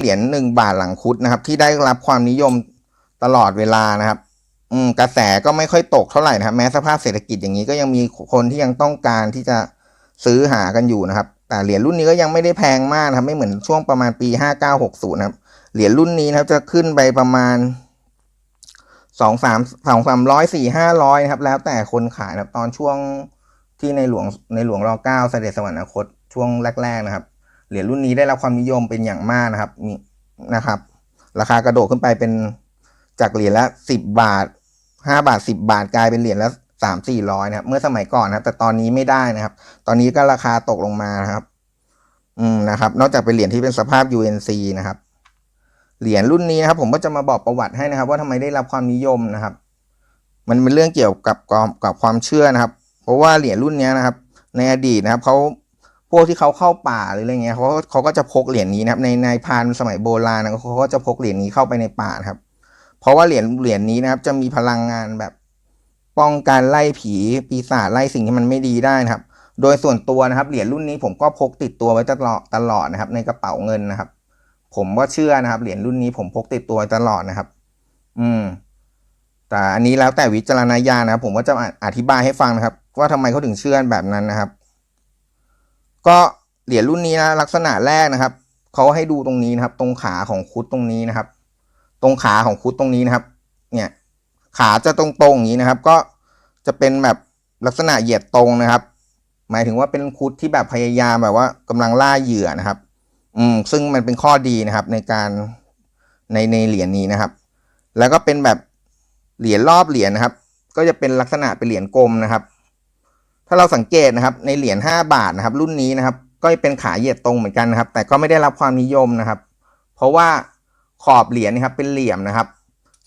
เหรียญหนึ่งบาทหลังคุดนะครับ ที่ได้รับความนิยมตลอดเวลานะครับ อืมกระแสก็ไม่ค่อยตกเท่าไหร่นะครับ แม้สภาพเศรษฐกิจอย่างนี้ก็ยังมีคนที่ยังต้องการที่จะซื้อหากันอยู่นะครับ แต่เหรียญรุ่นนี้ก็ยังไม่ได้แพงมากนะครับ ไม่เหมือนช่วงประมาณปีห้าเก้าหกศูนย์นะครับ เหรียญรุ่นนี้นะครับจะขึ้นไปประมาณสองสามสองสามร้อยสี่ห้าร้อยนะครับ แล้วแต่คนขายนะครับ ตอนช่วงที่ในหลวงในหลวงรอเก้าเสด็จสวรรคตช่วงแรก ๆ นะครับ เหรียญรุ่นนี้ได้รับความนิยมเป็นอย่างมากนะครับมีนะครับ ราคากระโดดขึ้นไปเป็นจากเหรียญละสิบบาทห้าบาทสิบบาทกลายเป็นเหรียญละสามสี่ร้อยนะครับ เมื่อสมัยก่อนนะครับ แต่ตอนนี้ไม่ได้นะครับ ตอนนี้ก็ราคาตกลงมานะครับ อืมนะครับ นอกจากเป็นเหรียญที่เป็นสภาพ UNC นะครับ เหรียญรุ่นนี้นะครับ ผมก็จะมาบอกประวัติให้นะครับ ว่าทำไมได้รับความนิยมนะครับ มันเป็นเรื่องเกี่ยวกับกับกับความเชื่อนะครับ เพราะว่าเหรียญรุ่นนี้นะครับ ในอดีตนะครับเขา พวกที่เขาเข้าป่าหรืออะไรเงี้ยเขาเขาก็จะพกเหรียญนี้นะครับในในพานสมัยโบราณนะเขาก็จะพกเหรียญนี้เข้าไปในป่าครับ เพราะว่าเหรียญเหรียญนี้นะครับ จะมีพลังงานแบบป้องกันไล่ผีปีศาจไล่สิ่งที่มันไม่ดีได้นะครับ โดยส่วนตัวนะครับเหรียญรุ่นนี้ผมก็พกติดตัวไว้ตลอดตลอดนะครับ ในกระเป๋าเงินนะครับ ผมว่าเชื่อนะครับเหรียญรุ่นนี้ผมพกติดตัวตลอดนะครับ อืม แต่อันนี้แล้วแต่วิจารณญาณนะครับ ผมก็จะอธิบายให้ฟังนะครับ ว่าทำไมเขาถึงเชื่อแบบนั้นนะครับ ก็เหรียญรุ่นนี้นะลักษณะแรกนะครับเขาให้ดูตรงนี้นะครับ ตรงขาของคุดตรงนี้นะครับ ตรงขาของคุดตรงนี้นะครับ เนี่ย ขาจะตรงๆอย่างนี้นะครับ ก็จะเป็นแบบลักษณะเหยียดตรงนะครับ หมายถึงว่าเป็นคุดที่แบบพยายามแบบว่ากำลังล่าเหยื่อนะครับ อืม ซึ่งมันเป็นข้อดีนะครับ ในการในในเหรียญนี้นะครับ แล้วก็เป็นแบบเหรียญรอบเหรียญนะครับ ก็จะเป็นลักษณะเป็นเหรียญกลมนะครับ ถ้าเราสังเกตนะครับในเหรียญห้าบาทนะครับ รุ่นนี้นะครับ ก็เป็นขาเหยียดตรงเหมือนกันนะครับ แต่ก็ไม่ได้รับความนิยมนะครับ เพราะว่าขอบเหรียญนะครับเป็นเหลี่ยมนะครับ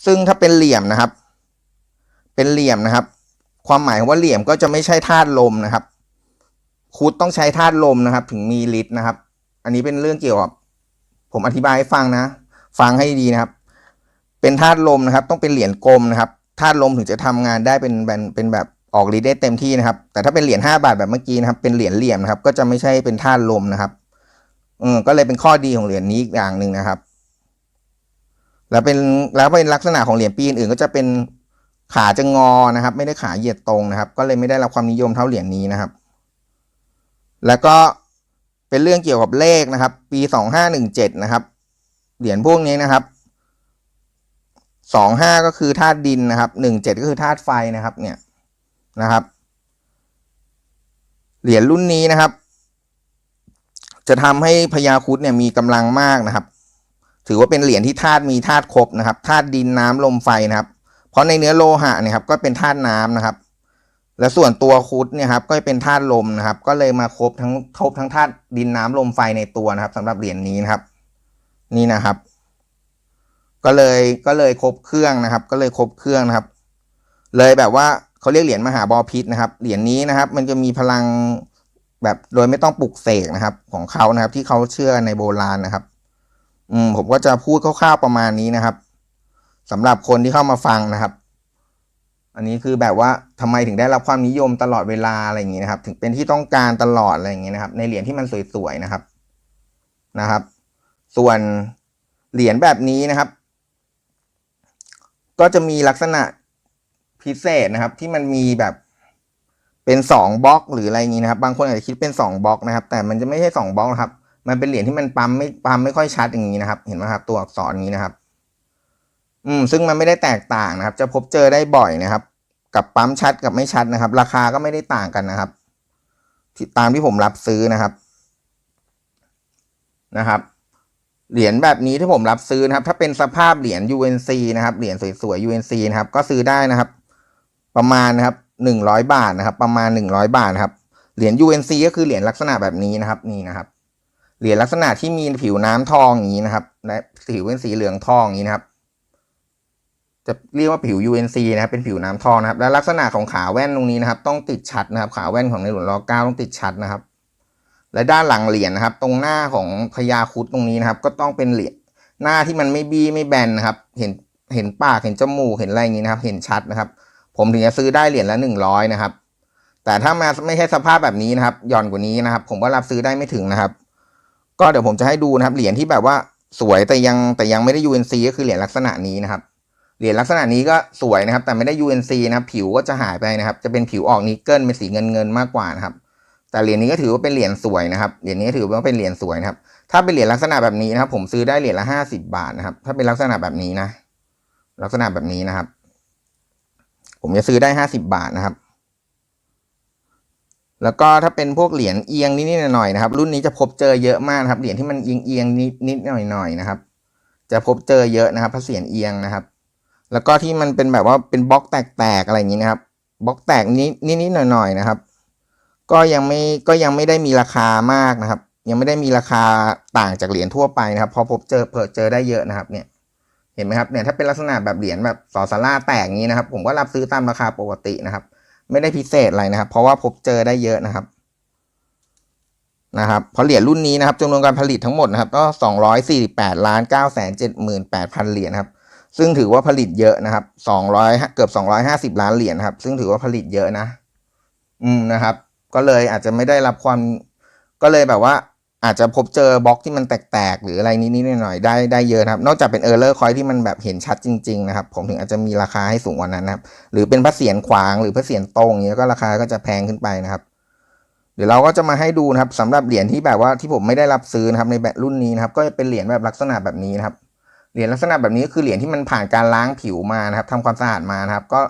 ซึ่งถ้าเป็นเหลี่ยมนะครับ เป็นเหลี่ยมนะครับ ความหมายของว่าเหลี่ยมก็จะไม่ใช่ธาตุลมนะครับคุดต้องใช้ธาตุลมนะครับ ถึงมีฤทธิ์นะครับ อันนี้เป็นเรื่องเกี่ยวกับผมอธิบายให้ฟังนะ ฟังให้ดีนะครับ เป็นธาตุลมนะครับ ต้องเป็นเหรียญกลมนะครับธาตุลมถึงจะทำงานได้เป็นเป็นเป็นแบบ ออกฤทธิ์ได้เต็มที่นะครับ แต่ถ้าเป็นเหรียญห้าบาทแบบเมื่อกี้นะครับ เป็นเหรียญเหลี่ยมนะครับ ก็จะไม่ใช่เป็นธาตุลมนะครับอืมก็เลยเป็นข้อดีของเหรียญนี้อีกอย่างหนึ่งนะครับ แล้วเป็นแล้วเป็นลักษณะของเหรียญปีอื่นก็จะเป็นขาจะงอนะครับ ไม่ได้ขาเหยียดตรงนะครับ ก็เลยไม่ได้รับความนิยมเท่าเหรียญนี้นะครับ แล้วก็เป็นเรื่องเกี่ยวกับเลขนะครับ ปีสองห้าหนึ่งเจ็ดนะครับ เหรียญพวกนี้นะครับสองห้าก็คือธาตุดินนะครับหนึ่งเจ็ดก็คือธาตุไฟนะครับ เนี่ย นะครับ เหรียญรุ่นนี้นะครับ จะทำให้พญาคุดเนี่ยมีกำลังมากนะครับ ถือว่าเป็นเหรียญที่ธาตุมีธาตุครบนะครับธาตุดินน้ำลมไฟนะครับ เพราะในเนื้อโลหะเนี่ยครับก็เป็นธาตุน้ำนะครับ และส่วนตัวคุดเนี่ยครับก็เป็นธาตุลมนะครับ ก็เลยมาครบทั้งครบทั้งธาตุดินน้ำลมไฟในตัวนะครับสำหรับเหรียญนี้นะครับ นี่นะครับก็เลยก็เลยครบเครื่องนะครับ ก็เลยครบเครื่องนะครับ เลยแบบว่า เขาเรียกเหรียญมหาบอพิษนะครับ เหรียญนี้นะครับ มันจะมีพลังแบบโดยไม่ต้องปลุกเสกนะครับ ของเขานะครับ ที่เขาเชื่อในโบราณนะครับ อืมผมก็จะพูดคร่าวๆประมาณนี้นะครับสำหรับคนที่เข้ามาฟังนะครับ อันนี้คือแบบว่าทำไมถึงได้รับความนิยมตลอดเวลาอะไรอย่างนี้นะครับ ถึงเป็นที่ต้องการตลอดอะไรอย่างนี้นะครับ ในเหรียญที่มันสวยๆนะครับนะครับ ส่วนเหรียญแบบนี้นะครับ ก็จะมีลักษณะ พิเศษนะครับ ที่มันมีแบบเป็นสองบล็อกหรืออะไรอย่างนี้นะครับ บางคนอาจจะคิดเป็นสองบล็อกนะครับ แต่มันจะไม่ใช่สองบล็อกนะครับ มันเป็นเหรียญที่มันปั๊มไม่ปั๊มไม่ค่อยชัดอย่างนี้นะครับ เห็นไหมครับ ตัวอักษรนี้นะครับ อืม ซึ่งมันไม่ได้แตกต่างนะครับ จะพบเจอได้บ่อยนะครับ กับปั๊มชัดกับไม่ชัดนะครับ ราคาก็ไม่ได้ต่างกันนะครับที่ตามที่ผมรับซื้อนะครับ นะครับเหรียญแบบนี้ที่ผมรับซื้อนะครับ ถ้าเป็นสภาพเหรียญ UNC นะครับ เหรียญสวยๆ UNC นะครับ ก็ซื้อได้นะครับ ประมาณนะครับหนึ่งร้อยบาทนะครับ ประมาณหนึ่งร้อยบาทนะครับ เหรียญ UNC ก็คือเหรียญลักษณะแบบนี้นะครับ นี่นะครับ เหรียญลักษณะที่มีผิวน้ำทองอย่างนี้นะครับ และผิวเป็นสีเหลืองทองอย่างนี้นะครับ จะเรียกว่าผิว UNC นะครับ เป็นผิวน้ำทองนะครับ และลักษณะของขาแว่นตรงนี้นะครับ ต้องติดชัดนะครับ ขาแว่นของในหลวงรอเก้าต้องติดชัดนะครับ และด้านหลังเหรียญนะครับ ตรงหน้าของพญาครุดตรงนี้นะครับ ก็ต้องเป็นเหรียญหน้าที่มันไม่บี้ไม่แบนนะครับ เห็นเห็นปากเห็นจมูกเห็นอะไรอย่างนี้นะครับ เห็นชัดนะครับ ผมถึงจะซื้อได้เหรียญละหนึ่งร้อยนะครับ แต่ถ้ามาไม่ใช่สภาพแบบนี้นะครับหย่อนกว่านี้นะครับ ผมก็รับซื้อได้ไม่ถึงนะครับ ก็เดี๋ยวผมจะให้ดูนะครับเหรียญที่แบบว่าสวยแต่ยังแต่ยังไม่ได้ UNC ก็คือเหรียญลักษณะนี้นะครับเหรียญลักษณะนี้ก็สวยนะครับ แต่ไม่ได้ UNC นะครับ ผิวก็จะหายไปนะครับ จะเป็นผิวออกนิกเกิลเป็นสีเงินเงินมากกว่านะครับ แต่เหรียญนี้ก็ถือว่าเป็นเหรียญสวยนะครับเหรียญนี้ถือว่าเป็นเหรียญสวยนะครับ ถ้าเป็นเหรียญลักษณะแบบนี้นะครับ ผมซื้อได้เหรียญละห้าสิบาทนะครับ ถ้าเป็นลักษณะแบบนี้นะ ลักษณะแบบนี้นะครับ ผมจะซื้อได้ห้าสิบบาทนะครับ แล้วก็ถ้าเป็นพวกเหรียญเอียงนิดๆหน่อยๆนะครับ รุ่นนี้จะพบเจอเยอะมากนะครับ เหรียญที่มันเอียงเอียงนิดๆหน่อยๆนะครับ จะพบเจอเยอะนะครับพระเสียรเอียงนะครับ แล้วก็ที่มันเป็นแบบว่าเป็นบล็อกแตกๆอะไรอย่างนี้นะครับ บล็อกแตกนิดนิดๆหน่อยๆนะครับ ก็ยังไม่ก็ยังไม่ได้มีราคามากนะครับ ยังไม่ได้มีราคาต่างจากเหรียญทั่วไปนะครับ พอพบเจอเปิดเจอได้เยอะนะครับเนี่ย เห็นไหมครับเนี่ยถ้าเป็นลักษณะแบบเหรียญแบบสอสาราแตกนี้นะครับ ผมก็รับซื้อตามราคาปกตินะครับ ไม่ได้พิเศษอะไรนะครับ เพราะว่าพบเจอได้เยอะนะครับนะครับเพราะเหรียญรุ่นนี้นะครับจำนวนการผลิตทั้งหมดนะครับก็สองร้อยสี่สิบแปดล้านเก้าแสนเจ็ดหมื่นแปดพันเหรียญครับ ซึ่งถือว่าผลิตเยอะนะครับสองร้อยเกือบสองร้อยห้าสิบล้านเหรียญครับ ซึ่งถือว่าผลิตเยอะนะ อืมนะครับ ก็เลยอาจจะไม่ได้รับความก็เลยแบบว่า อาจจะพบเจอบล็อกที่มันแตกๆ หรืออะไรนิดๆหน่อยๆได้ได้เยอะครับ นอกจากเป็นเออร์เลอร์คอยที่มันแบบเห็นชัดจริงๆนะครับ ผมถึงอาจจะมีราคาให้สูงกว่านั้นนะครับ หรือเป็นพระเศียรขวางหรือพระเศียรตรงอย่างเงี้ยก็ราคาก็จะแพงขึ้นไปนะครับ เดี๋ยวเราก็จะมาให้ดูนะครับสำหรับเหรียญที่แบบว่าที่ผมไม่ได้รับซื้อนะครับในแบบรุ่นนี้นะครับ ก็จะเป็นเหรียญแบบลักษณะแบบนี้นะครับ เหรียญลักษณะแบบนี้ก็คือเหรียญที่มันผ่านการล้างผิวมานะครับทำความสะอาดมานะครับ ก็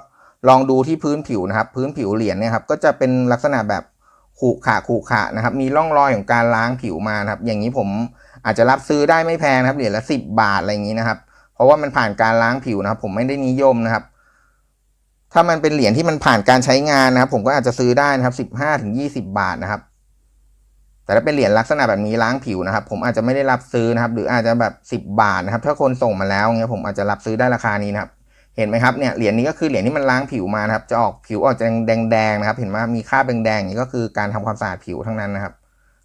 ลองดูที่พื้นผิวนะครับ พื้นผิวเหรียญเนี่ยครับก็จะเป็นลักษณะแบบ ขรุขระขรุขระนะครับ มีร่องรอยของการล้างผิวมานะครับ อย่างนี้ผมอาจจะรับซื้อได้ไม่แพงนะครับเหรียญละสิบบาทอะไรอย่างนี้นะครับ เพราะว่ามันผ่านการล้างผิวนะครับ ผมไม่ได้นิยมนะครับ ถ้ามันเป็นเหรียญที่มันผ่านการใช้งานนะครับ ผมก็อาจจะซื้อได้นะครับสิบห้าถึงยี่สิบาทนะครับ แต่ถ้าเป็นเหรียญลักษณะแบบนี้ล้างผิวนะครับ ผมอาจจะไม่ได้รับซื้อนะครับ หรืออาจจะแบบสิบบาทนะครับ ถ้าคนส่งมาแล้วเงี้ยผมอาจจะรับซื้อได้ราคานี้นะครับ เห็นไหมครับเนี่ยเหรียญนี้ก็คือเหรียญที่มันล้างผิวมานะครับจะออกผิวออกจะแดงๆนะครับ เห็นไหมมีคราบแดงๆอย่างนี้ก็คือการทำความสะอาดผิวทั้งนั้นนะครับ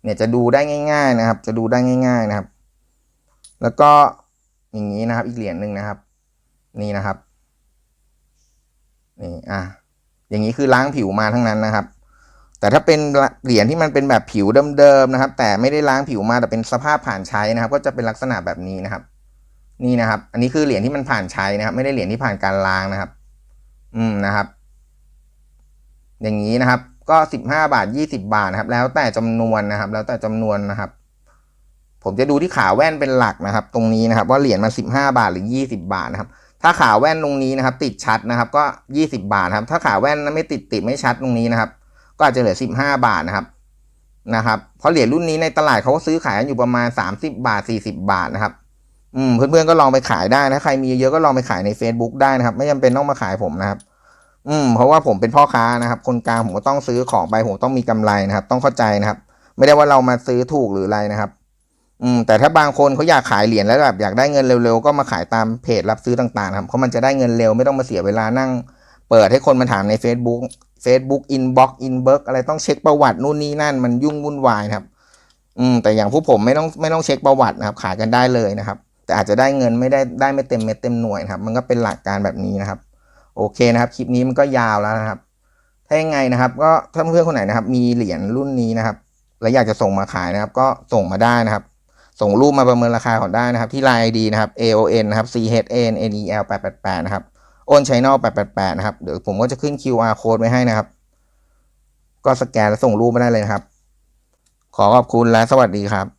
เนี่ยจะดูได้ง่าย ๆนะครับ จะดูได้ง่าย ๆนะครับ แล้วก็อย่างนี้นะครับ อีกเหรียญหนึ่งนะครับ นี่นะครับนี่อะอย่างนี้คือล้างผิวมาทั้งนั้นนะครับ แต่ถ้าเป็นเหรียญที่มันเป็นแบบผิวเดิมๆนะครับ แต่ไม่ได้ล้างผิวมาแต่เป็นสภาพผ่านใช้นะครับ ก็จะเป็นลักษณะแบบนี้นะครับ นี่นะครับ อันนี้คือเหรียญที่มันผ่านใช้นะครับ ไม่ได้เหรียญที่ผ่านการล้างนะครับ อืมนะครับ อย่างนี้นะครับ ก็สิบห้าบาทยี่สิบาทนะครับ แล้วแต่จำนวนนะครับ แล้วแต่จำนวนนะครับ ผมจะดูที่ขาแว่นเป็นหลักนะครับ ตรงนี้นะครับ ว่าเหรียญมันสิบห้าบาทหรือยี่สิบาทนะครับ ถ้าขาแว่นตรงนี้นะครับ ติดชัดนะครับ ก็ยี่สิบาทครับ ถ้าขาแว่นไม่ติดติดไม่ชัดตรงนี้นะครับ ก็อาจจะเหลือสิบห้าบาทนะครับนะครับ เพราะเหรียญรุ่นนี้ในตลาดเขาก็ซื้อขายกันอยู่ประมาณสามสิบาทสี่สิบาทนะครับ อืมเพื่อนๆก็ลองไปขายได้นะใครมีเยอะก็ลองไปขายใน Facebook ได้นะครับ ไม่จำเป็นต้องมาขายผมนะครับ อืมเพราะว่าผมเป็นพ่อค้านะครับ คนกลางผมก็ต้องซื้อของไปผมต้องมีกำไรนะครับ ต้องเข้าใจนะครับ ไม่ได้ว่าเรามาซื้อถูกหรืออะไรนะครับ อืมแต่ถ้าบางคนเขาอยากขายเหรียญแล้วแบบอยากได้เงินเร็วๆก็มาขายตามเพจรับซื้อต่างๆครับเพราะมันจะได้เงินเร็วไม่ต้องมาเสียเวลานั่ง เปิดให้คนมาถามใน Facebook Facebook inbox inbox อะไรต้องเช็คประวัตินู่นนี่นั่นมันยุ่งวุ่นวายนะครับ อืมแต่อย่างผู้ผมไม่ต้องไม่ต้องเช็คประวัตินะครับ ขายกันได้เลยนะครับ แต่อาจจะได้เงินไม่ได้ได้ไม่เต็มเม็ดเต็มหน่วยนะครับ มันก็เป็นหลักการแบบนี้นะครับ โอเคนะครับ คลิปนี้มันก็ยาวแล้วนะครับ ถ้ายังไงนะครับ ก็ถ้าเพื่อนคนไหนนะครับ มีเหรียญรุ่นนี้นะครับ และอยากจะส่งมาขายนะครับ ก็ส่งมาได้นะครับ ส่งรูปมาประเมินราคาก่อนได้นะครับ ที่ Line ID นะครับ AON นะครับ CHN NEL 888นะครับโอนชัยนอ888นะครับ เดี๋ยวผมก็จะขึ้น QR code ไว้ให้นะครับ ก็สแกนแล้วส่งรูปมาได้เลยนะครับ ขอขอบคุณและสวัสดีครับ